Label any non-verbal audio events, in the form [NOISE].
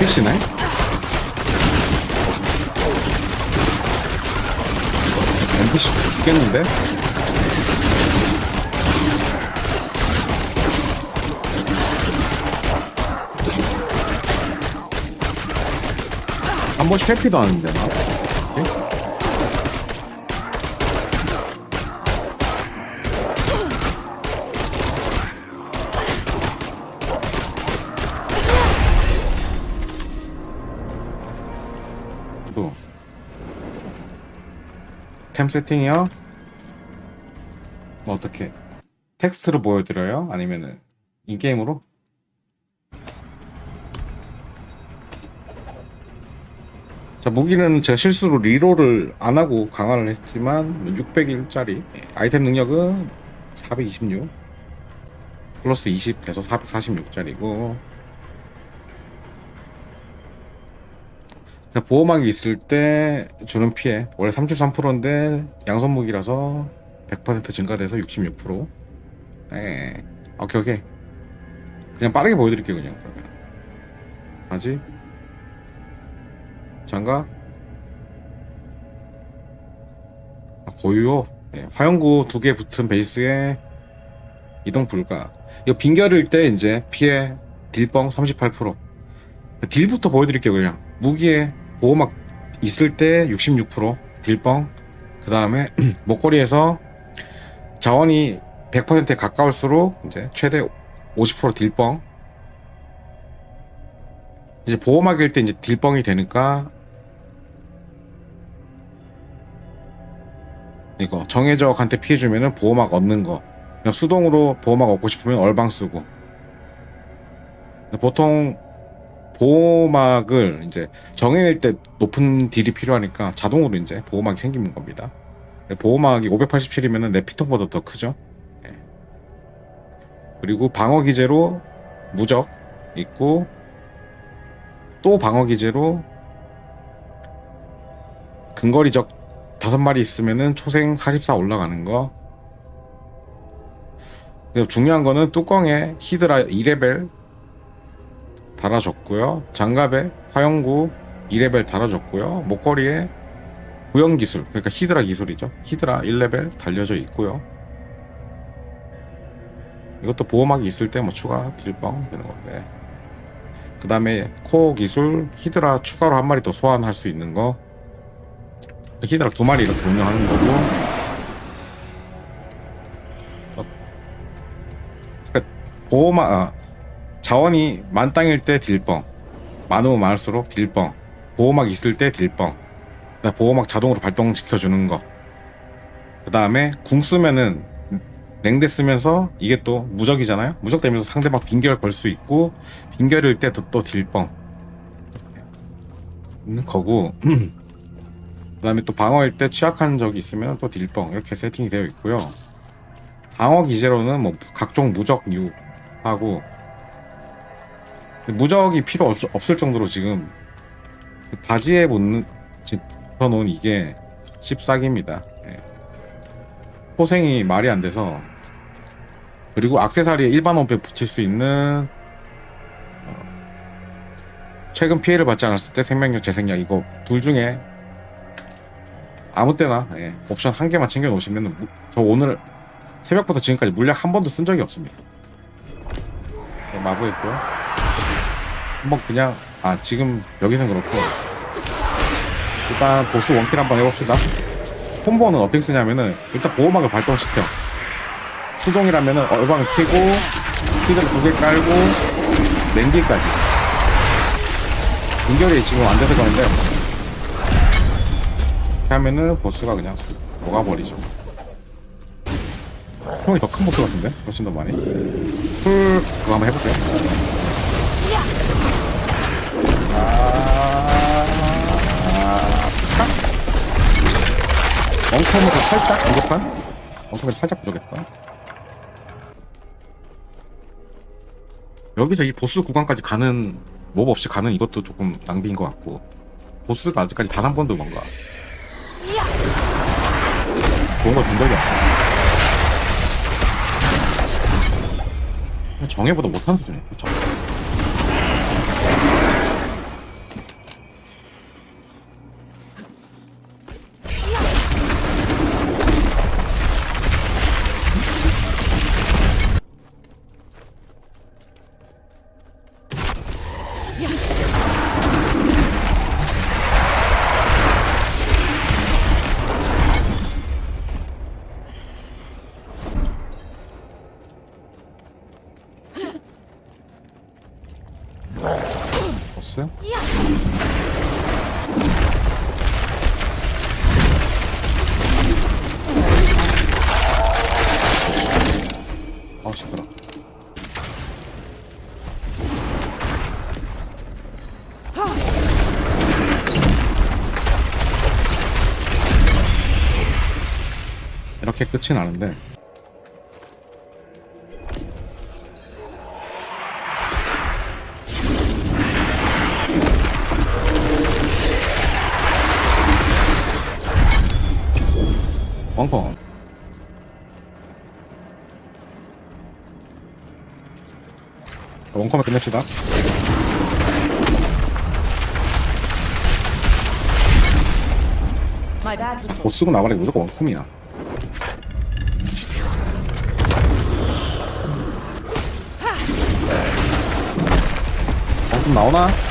NPC네? NPC 죽겠는데? 한 번씩 회피도 하는데 나? 뭐 지? 또. 템 세팅이요? 뭐 어떻게 텍스트로 보여드려요? 아니면은 인게임으로? 자 무기는 제가 실수로 리롤을 안 하고 강화를 했지만 601짜리 아이템 능력은 426 플러스 20 돼서 446짜리고 보호막이 있을 때 주는 피해 원래 33%인데 양손 무기라서 100% 증가돼서 66%. 네. 오케이 오케이. 그냥 빠르게 보여드릴게요 그냥 그러면. 바지. 장갑. 아, 고유요. 네. 화염구 두 개 붙은 베이스에 이동 불가. 이거 빈결일 때 이제 피해 딜뻥 38%. 딜부터 보여드릴게요 그냥. 무기에 보호막 있을 때 66% 딜뻥. 그 다음에 [CLEARS THROAT] 목걸이에서 자원이 100%에 가까울수록 이제 최대 50% 딜뻥. 이제 보호막일 때 이제 딜뻥이 되니까 이거 정해적한테 피해주면은 보호막 얻는 거. 그냥 수동으로 보호막 얻고 싶으면 얼방 쓰고. 보통 보호막을 이제 정해일 때 높은 딜이 필요하니까 자동으로 이제 보호막이 생기는 겁니다. 보호막이 587이면 내 피통보다 더 크죠. 예. 그리고 방어 기제로 무적 있고 또 방어 기제로 근거리적 다섯 마리 있으면은 초생 44 올라가는 거. 중요한 거는 뚜껑에 히드라 2레벨 달아줬고요. 장갑에 화영구 2레벨 달아줬고요. 목걸이에 구형 기술, 그러니까 히드라 기술이죠. 히드라 1레벨 달려져 있고요. 이것도 보호막이 있을 때 뭐 추가 딜뻥 되는 건데. 그 다음에 코어 기술, 히드라 추가로 한 마리 더 소환할 수 있는 거. 히드라 두 마리 이렇게 운영하는 거고. 어, 그러니까 보호막, 아, 자원이 만 땅일 때 딜뻥. 많으면 많을수록 딜뻥. 보호막 있을 때 딜뻥. 보호막 자동으로 발동시켜주는 거. 그 다음에 궁 쓰면은 냉대 쓰면서 이게 또 무적이잖아요. 무적 되면서 상대방 빈결 걸 수 있고 빈결일 때 또 딜뻥 있는 거고. [CLEARS THROAT] 그 다음에 또 방어일 때 취약한 적이 있으면 또 딜뻥 이렇게 세팅이 되어 있고요. 방어 기제로는 뭐 각종 무적 유하고 무적이 필요 없, 없을 정도로 지금 바지에 붙는 붙여놓은 이게 14기입니다. 예. 포생이 말이 안 돼서 그리고 악세사리에 일반 원패 붙일 수 있는 어, 최근 피해를 받지 않았을 때 생명력 재생력 이거 둘 중에 아무 때나 예, 옵션 한 개만 챙겨 놓으시면 저 오늘 새벽부터 지금까지 물약 한 번도 쓴 적이 없습니다. 예, 마구했고요. 한번 그냥 아 지금 여기선 그렇고 일단 보스 원킬 한번 해봅시다. 콤보는 어떻게 쓰냐면은 일단 보호막을 발동시켜. 수동이라면은 얼방을 키고 히드를 두개 깔고 랜디까지. 연결이 지금 안 돼서 그런데 이렇게 하면은 보스가 그냥 녹아버리죠. 형이 더 큰 보스 같은데? 훨씬 더 많이. 풀 그거 한번 해볼게요. 엉터미가 살짝 부족한? 엉터미가 살짝 부족했다. 여기서 이 보스 구간까지 가는 몹 없이 가는 이것도 조금 낭비인 것 같고 보스가 아직까지 단 한 번도 뭔가 좋은 걸본 적이 없어. 정해보다 못한 수준이야. 그쵸? 나이스. 아 시끄러. 이렇게 끝이 나는데 원컴을 끝냅시다 못 쓰고 나가래 무조건 원컴이야 원컴 나오나?